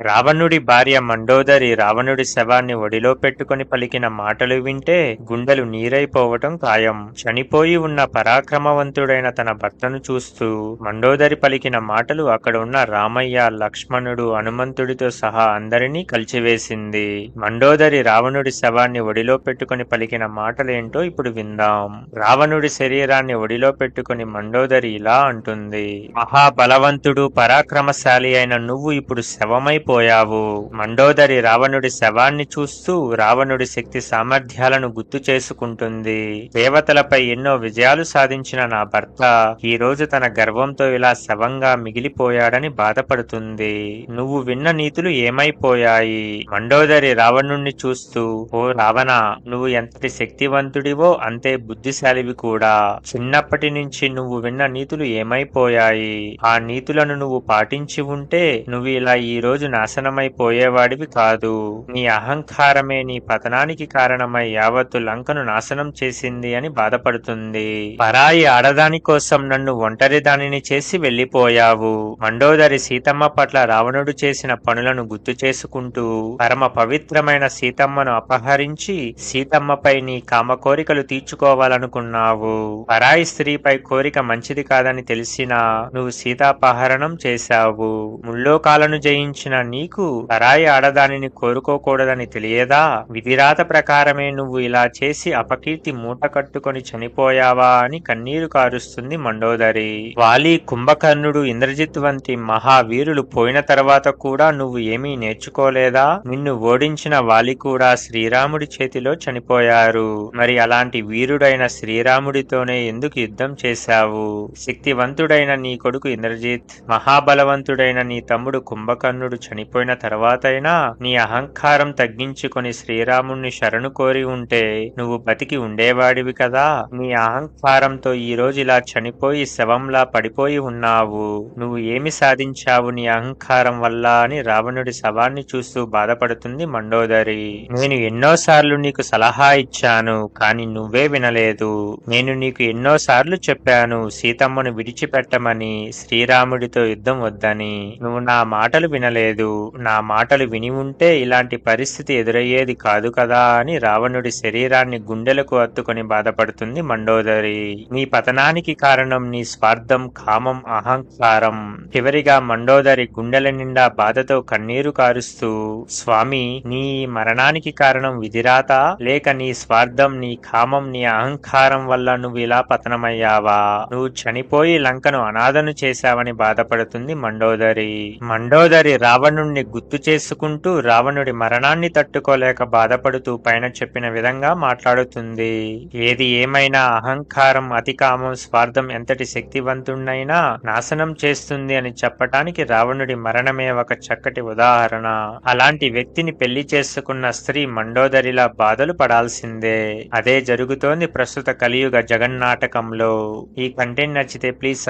రావణుడి భార్య మండోదరి రావణుడి శవాన్ని ఒడిలో పెట్టుకొని పలికిన మాటలు వింటే గుండెలు నీరైపోవటం ఖాయం. చనిపోయి ఉన్న పరాక్రమవంతుడైన తన భర్తను చూస్తూ మండోదరి పలికిన మాటలు అక్కడ ఉన్న రామయ్య లక్ష్మణుడు హనుమంతుడితో సహా అందరినీ కలిచివేసింది. మండోదరి రావణుడి శవాన్ని ఒడిలో పెట్టుకొని పలికిన మాటలేంటో ఇప్పుడు విందాం. రావణుడి శరీరాన్ని ఒడిలో పెట్టుకుని మండోదరి ఇలా అంటుంది. మహాబలవంతుడు పరాక్రమశాలి అయిన నువ్వు ఇప్పుడు శవమై శవమైపోయావు మండోదరి రావణుడి శవాన్ని చూస్తూ రావణుడి శక్తి సామర్థ్యాలను గుర్తు చేసుకుంటుంది. దేవతలపై ఎన్నో విజయాలు సాధించిన నా భర్త ఈ రోజు తన గర్వంతో ఇలా శవంగా మిగిలిపోయాడని బాధపడుతుంది. నువ్వు విన్న నీతులు ఏమైపోయాయి? మండోదరి రావణుణ్ణి చూస్తూ ఓ రావణ నువ్వు ఎంతటి శక్తివంతుడివో అంతే బుద్ధిశాలివి కూడా. చిన్నప్పటి నుంచి నువ్వు విన్న నీతులు ఏమైపోయాయి? ఆ నీతులను నువ్వు పాటించి ఉంటే నువ్వు ఇలా ఈ రోజు నాశనమైపోయేవాడివి కాదు. నీ అహంకారమే నీ పతనానికి కారణమై యావత్తు లంకను నాశనం చేసింది అని బాధపడుతుంది. పరాయి ఆడదాని కోసం నన్ను ఒంటరి దానిని చేసి వెళ్ళిపోయావు మండోదరి సీతమ్మ పట్ల రావణుడు చేసిన పనులను గుర్తు చేసుకుంటూ పరమ పవిత్రమైన సీతమ్మను అపహరించి సీతమ్మపై నీ కామ కోరికలు తీర్చుకోవాలనుకున్నావు. పరాయి స్త్రీపై కోరిక మంచిది కాదని తెలిసినా నువ్వు సీతాపహరణం చేశావు. ముల్లోకాలను జయించిన నీకు పరాయి ఆడదానిని కోరుకోకూడదని తెలియదా? విధిరాత ప్రకారమే నువ్వు ఇలా చేసి అపకీర్తి మూట కట్టుకొని చనిపోయావా అని కన్నీరు కారుస్తుంది మండోదరి. వాలి కుంభకర్ణుడు ఇంద్రజిత్ వంటి మహావీరులు పోయిన తర్వాత కూడా నువ్వు ఏమీ నేర్చుకోలేదా? నిన్ను ఓడించిన వాలి కూడా శ్రీరాముడి చేతిలో చనిపోయారు. మరి అలాంటి వీరుడైన శ్రీరాముడితోనే ఎందుకు యుద్ధం చేశావు? శక్తివంతుడైన నీ కొడుకు ఇంద్రజిత్ మహాబలవంతుడైన నీ తమ్ముడు కుంభకర్ణుడు చనిపోయిన తర్వాతైనా నీ అహంకారం తగ్గించుకొని శ్రీరాముణ్ణి శరణు కోరి ఉంటే నువ్వు బతికి ఉండేవాడివి కదా. నీ అహంకారంతో ఈ రోజు ఇలా చనిపోయి శవంలా పడిపోయి ఉన్నావు. నువ్వు ఏమి సాధించావు నీ అహంకారం వల్ల అని రావణుడి శవాన్ని చూస్తూ బాధపడుతుంది మండోదరి. నేను ఎన్నోసార్లు నీకు సలహా ఇచ్చాను కానీ నువ్వే వినలేదు. నేను నీకు ఎన్నోసార్లు చెప్పాను సీతమ్మను విడిచిపెట్టమని శ్రీరాముడితో యుద్ధం వద్దని. నువ్వు నా మాటలు వినలేదు. నా మాటలు విని ఉంటే ఇలాంటి పరిస్థితి ఎదురయ్యేది కాదు కదా అని రావణుడి శరీరాన్ని గుండెలకు అత్తుకొని బాధపడుతుంది మండోదరి. నీ పతనానికి కారణం నీ స్వార్థం కామం అహంకారం. చివరిగా మండోదరి గుండెల నిండా బాధతో కన్నీరు కారుస్తూ స్వామి నీ మరణానికి కారణం విధిరాత? లేక నీ స్వార్థం నీ కామం నీ అహంకారం వల్ల నువ్వు ఇలా పతనమయ్యావా? నువ్వు చనిపోయి లంకను అనాథను చేశావని బాధపడుతుంది మండోదరి. మండోదరి రావణుణ్ణి గుర్తు చేసుకుంటూ రావణుడి మరణాన్ని తట్టుకోలేక బాధపడుతూ పైన చెప్పిన విధంగా మాట్లాడుతుంది. ఏది ఏమైనా అహంకారం అతికామం స్వార్థం ఎంతటి శక్తివంతుణ్ణైనా నాశనం చేస్తుంది అని చెప్పటానికి రావణుడి మరణమే ఒక చక్కటి ఉదాహరణ. అలాంటి వ్యక్తిని పెళ్ళి చేసుకున్న స్త్రీ మండోదరిలా బాధలు పడాల్సిందే. అదే జరుగుతోంది ప్రస్తుత కలియుగ జగన్నాటకంలో. ఈ కంటెంట్ నచ్చితే ప్లీజ్